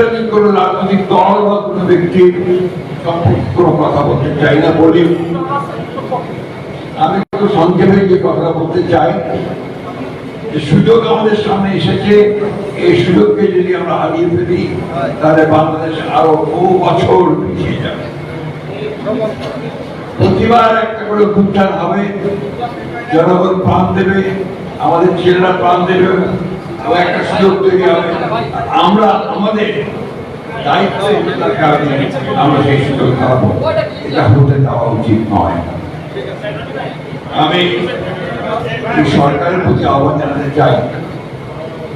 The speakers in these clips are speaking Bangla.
আন্তর্জাতিক কোন রাজনৈতিক দল বা কোনো সম্পর্কে কোনো কথা বলতে চাই না, বলি। আমি একটু সংক্ষেপে যে কথা বলতে চাই। যে সুযোগ আমাদের সামনে এসেছে, এই সুযোগকে যদি আমরা হারিয়ে ফেলি, তাহলে বাংলাদেশ আরও বহু বছর পিছিয়ে যাবে। প্রতিবার একটা করে উত্থান হবে। জনগণ প্রাণ দেবে, আমাদের ছেলেরা প্রাণ দেবে। একটা সুযোগ তৈরি হবে। আমরা আমাদের দায়িত্বের কারণে আমরা সেই সুযোগ হারাবো এটা হতে দেওয়া উচিত নয়। আমি সরকারের প্রতি আহ্বান জানাতে চাই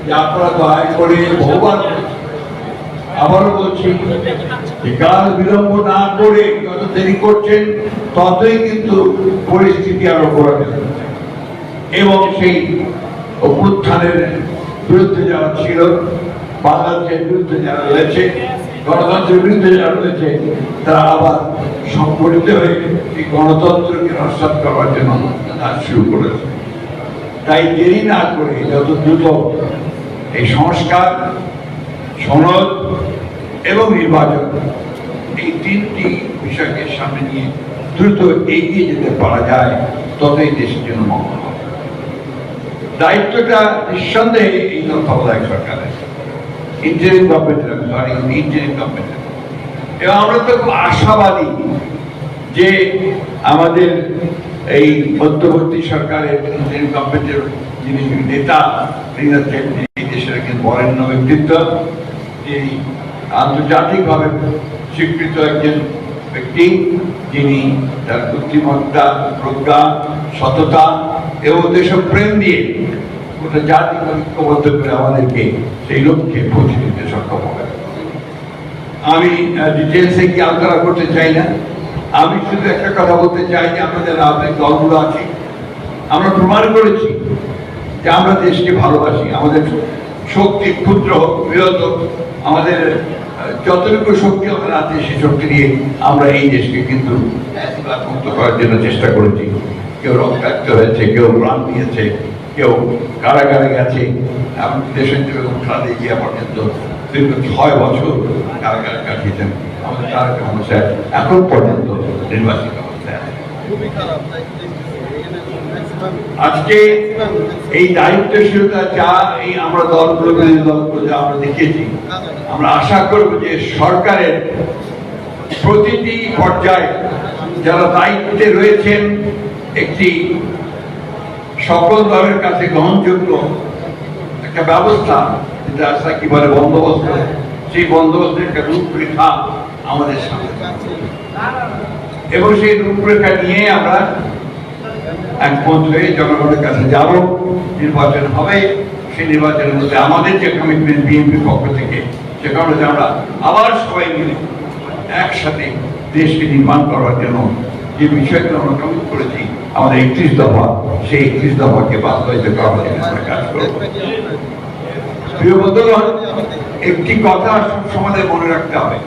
যে আপনারা দয়া করে বহুবার আবারও বলছি কাল বিলম্ব না করে যত দেরি করছেন, ততই কিন্তু পরিস্থিতি আরও খারাপ এবং সেই অভ্যুত্থানের বিরুদ্ধে যারা ছিল, বাংলাদেশের বিরুদ্ধে যারা রয়েছে, গণতন্ত্রের বিরুদ্ধে যারা রয়েছে, তারা আবার সংগঠিত হয়ে এই গণতন্ত্রকে নস্বাত করার জন্য কাজ শুরু করেছে। তাই দেরি না করে যত দ্রুত এই সংস্কার, সনদ এবং নির্বাচন এই তিনটি বিষয়কে সামনে নিয়ে দ্রুত এগিয়ে যেতে পারা যায়, ততই দেশের জন্য মঙ্গল দায়িত্বটা নিঃসন্দেহে এই তত্ত্বাবধায়ক সরকারের। ইন্টারিম গভর্নমেন্টের সরি ইন্টারিম গভর্নমেন্টের এবং আমরা তো খুব আশাবাদী যে আমাদের এই মধ্যবর্তী সরকারের ইন্টারিম গভর্নমেন্টের যিনি নেতা, তিনি এই দেশের একজন বরেণ্য ব্যক্তিত্ব, যিনি আন্তর্জাতিকভাবে স্বীকৃত একজন ব্যক্তি যিনি তার বুদ্ধিমত্তা, প্রজ্ঞা, সততা এবং দেশপ্রেম দিয়ে গোটা জাতিকে ঐক্যবদ্ধ করে আমাদেরকে সেই লক্ষ্যে পৌঁছে দিতে সক্ষম হবে। আমি ডিটেলসে কি আলোচনা করতে চাই না। আমি শুধু একটা কথা বলতে চাই যে আমাদের রাজনৈতিক দলগুলো আছে। আমরা প্রমাণ করেছি যে আমরা দেশকে ভালোবাসি, আমাদের শক্তি ক্ষুদ্র হোক আমাদের যতটুকু শক্তি আমাদের আছে, সেই শক্তি দিয়ে আমরা এই দেশকে কিন্তু মুক্ত করার জন্য চেষ্টা করেছি। কেউ রক্তাক্ত হয়েছে, কেউ প্রাণ দিয়েছে, কেউ কারাগারে গেছে। এমন দেশের যেরকম খাদে গিয়া পর্যন্ত দীর্ঘ ছয় বছর কারাগারে কাটিয়েছেন। আমাদের তারক সমস্যা এখন পর্যন্ত নির্বাচিত অবস্থায় আছে আজকে এই দায়িত্বশীলতা যা এই আমরা দলগুলো দলগুলো যা আমরা দেখেছি, আমরা আশা করব যে সরকারের প্রতিটি পর্যায়ে যারা দায়িত্বে রয়েছেন, একটি সকল দলের কাছে গ্রহণযোগ্য একটা ব্যবস্থা, যেটা আশা কি বলে, বন্দোবস্ত, সেই বন্দোবস্তের একটা রূপরেখা আমাদের সামনে। এবং সেই রূপরেখা নিয়ে আমরা একমত জনগণের কাছে যাব, নির্বাচন হবে, সেই নির্বাচনের মধ্যে আমাদের যে কমিটমেন্ট বিএনপির পক্ষ থেকে সেখানে যে আমরা আবার সবাই মিলে একসাথে দেশকে নির্মাণ করার জন্য যে বিষয়গুলো আমরা কমিট করেছি, আমাদের একত্রিশ দফা, সেই একত্রিশ দফাকে বাস্তবায়িত করার জন্য আমরা কাজ করব। প্রিয় একটি কথা সমাজে মনে রাখতে হবে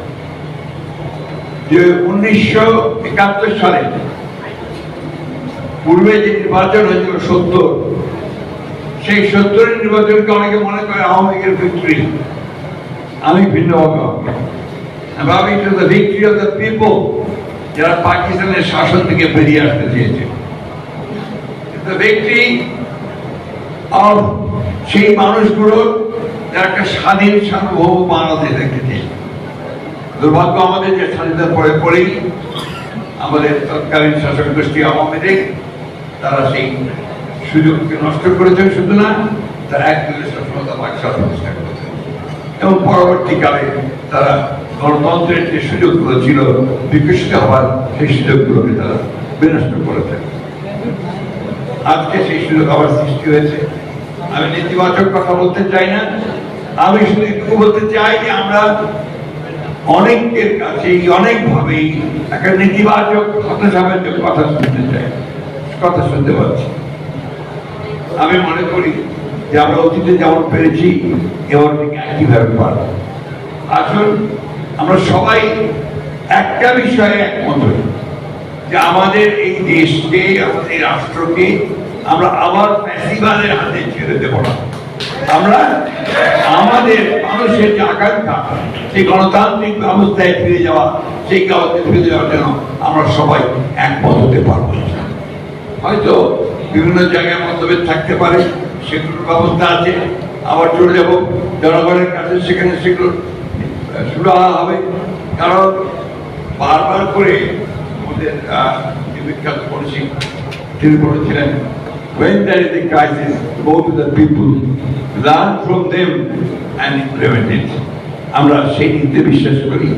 যে উনিশশো একাত্তর সালে পূর্বে যে নির্বাচন হয়েছিল সত্তর, সেই সত্তরের নির্বাচনকে অনেকে মনে করে আওয়ামী লীগের ভিক্টরি আমি দ্য পিপল যারা পাকিস্তানের শাসন থেকে বেরিয়ে আসতে চেয়েছে। সেই মানুষগুলো একটা স্বাধীন, সার্বভৌম বাংলাদেশ দেখতে চেয়েছে দুর্ভাগ্য আমাদের যে স্বাধীনতা পরে পরেই আমাদের তৎকালীন শাসক গোষ্ঠী আওয়ামী লীগ তারা সেই সুযোগকে নষ্ট করেছে শুধু না, তারা এক সফলতা বাক্সা প্রতিষ্ঠা করেছে এবং পরবর্তীকালে তারা গণতন্ত্রের যে সুযোগগুলো ছিল, বিকশিত হওয়ার সেই সুযোগগুলোকে তারা বিনষ্ট করেছে আজকে সেই সুযোগ আবার সৃষ্টি হয়েছে। আমি নেতিবাচক কথা বলতে চাই না। আমি শুধু এটুকু বলতে চাই যে আমরা অনেকের কাছে অনেকভাবেই একটা নেতিবাচক হতাশাবাচক কথা শুনতে চাই। কথা শুনতে পাচ্ছি। আমি মনে করি যে আমরা অতীতে যেমন পেরেছি, এবার একইভাবে পারব? আসুন, আমরা সবাই একটা বিষয়ে একমত যে আমাদের এই দেশকে, আমাদের এই রাষ্ট্রকে আমরা আবার ফ্যাসিবাদের হাতে ছেড়ে দেব না। আমরা আমাদের মানুষের যে আকাঙ্ক্ষা, সেই গণতান্ত্রিক ব্যবস্থায় ফিরে যাওয়া, সেই কাগজে ফিরে যাওয়ার জন্য আমরা সবাই একমত হতে পারব। হয়তো বিভিন্ন জায়গায় মতভেদ থাকতে পারে, সেগুলোর ব্যবস্থা আছে। আবার চলে যাব, জনগণের কাছে সেখানে সেগুলো সুরাহা হবে। কারণ বারবার করে আমাদের বিখ্যাত তিনি বলেছিলেন, when there is a crisis, go to the people, learn from them and implement it. আমরা সেই নীতিতে বিশ্বাস করি।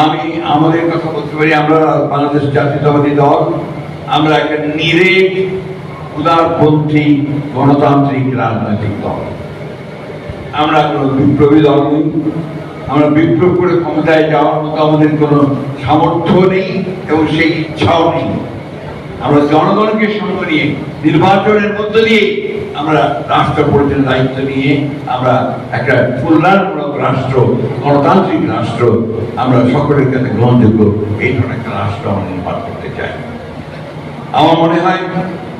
আমি, আমাদের কথা বলতে পারি, আমরা বাংলাদেশ জাতীয়তাবাদী দল আমরা একটা নিরেট, উদারপন্থী, গণতান্ত্রিক রাজনৈতিক দল। আমরা কোনো বিপ্লবী দল নই। আমরা বিপ্লব করে ক্ষমতায় যাওয়ার মতো আমাদের কোনো সামর্থ্য নেই এবং সেই ইচ্ছাও নেই। আমরা জনগণকে সঙ্গে নিয়ে, নির্বাচনের মধ্য দিয়ে আমরা রাষ্ট্র পরিচালনার দায়িত্ব নিয়ে আমরা একটা কল্যাণমূলক রাষ্ট্র, গণতান্ত্রিক রাষ্ট্র আমরা সকলের কাছে গ্রহণযোগ্য। এই ধরনের একটা রাষ্ট্র আমরা নির্মাণ করতে চাই। আমার মনে হয়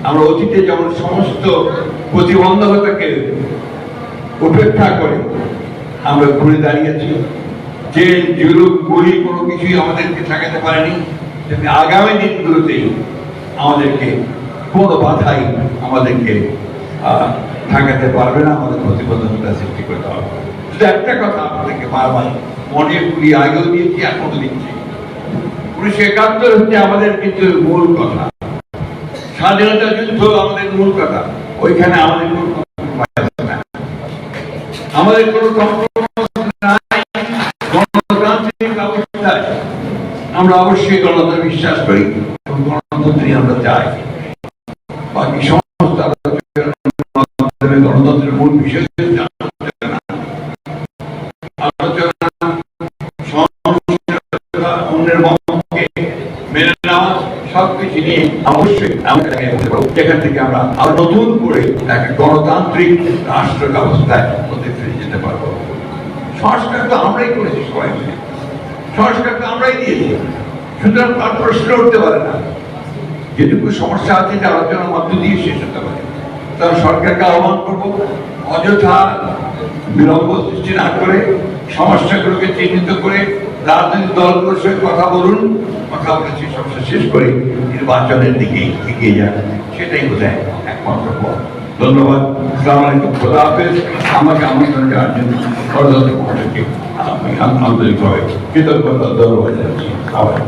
আমরা অতীতে যেমন সমস্ত প্রতিবন্ধকতাকে উপেক্ষা করে আমরা ঘুরে দাঁড়িয়েছি, যে জুলুম গুলি কোনো কিছুই আমাদেরকে ঠেকাতে পারেনি আগামী দিনগুলোতেই আমাদেরকে কোনো বাধাই আমাদেরকে ঠেকাতে পারবে না, আমাদের প্রতিবন্ধকতা সৃষ্টি করতে হবে। শুধু একটা কথা আপনাদেরকে বারবার মনে করি আগেও দিয়েছি এখনও দিচ্ছি উনিশশো একাত্তর হচ্ছে আমাদের কিন্তু মূল কথা স্বাধীনতা যুদ্ধ আমাদের মূল কথা। ওইখানে আমাদের কোনো আমাদের কোনো আমরা অবশ্যই গণতন্ত্রে বিশ্বাস করি গণতন্ত্রই আমরা চাই। বাকি সমস্ত গণতন্ত্রের মূল বিষয় সবকিছু নিয়ে অবশ্যই আমরা বলতে পারব, যেখান থেকে আমরা আরও নতুন করে একটা গণতান্ত্রিক রাষ্ট্র ব্যবস্থায় মধ্যে ফিরে যেতে পারব। সংস্কার তো আমরাই করেছি সবাই মিলে। সংস্কার তো আমরাই দিয়েছি। সুতরাং তার প্রশ্ন উঠতে পারে না। যেটুকু সমস্যা আছে যে আলোচনার মধ্য দিয়ে শেষ হতে পারে। তার সরকারকে আহ্বান করব অযথা বিলম্ব সৃষ্টি না করে সমস্যাগুলোকে চিহ্নিত করে রাজনৈতিক দলগুলোর সঙ্গে কথা বলুন, কথা বলে সেই সমস্যা শেষ করে নির্বাচনের দিকে এগিয়ে যান। সেটাই বোধহয় একমাত্র পথ। ধন্যবাদ। আসসালামু আলাইকুম। খোদা হাফেজ। আমাকে আমন্ত্রণ জানার জন্য আমি আন্তরিকভাবে কৃতজ্ঞতা, ধন্যবাদ জানাচ্ছি। আবার।